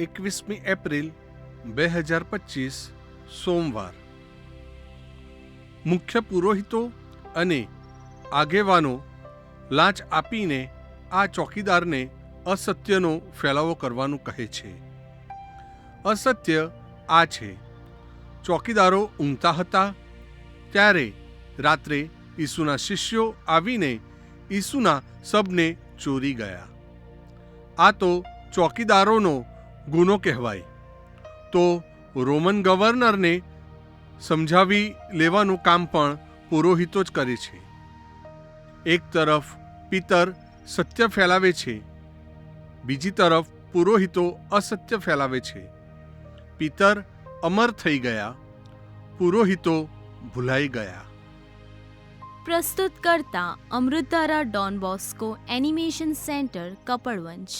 એકવીસમી એપ્રિલ, બે હજાર પચીસ, સોમવાર. મુખ્ય પુરોહિતો અને આગેવાનો લાંચ આપીને આ ચોકીદારને અસત્યનો ફેલાવો કરવાનું કહે છે. અસત્ય આ છે. ચોકીદારો ઊંઘતા હતા. ત્યારે રાત્રે ઈસુના શિષ્યો આવીને ઈસુના સબને ચોરી ગયા. આ તો ચોકીદારોનો ગુનો કહેવાય. તો રોમન ગવર્નરને સમજાવી લેવાનું કામ પણ પુરોહિતો જ કરે છે. એક તરફ પિતર સત્ય ફેલાવે છે, બીજી તરફ પુરોહિતો અસત્ય ફેલાવે છે. પિતર અમર થઈ ગયા, પુરોહિતો ભૂલાઈ ગયા. પ્રસ્તુત કરતા Amrutdhara Don Bosco animation centre Kapadvanj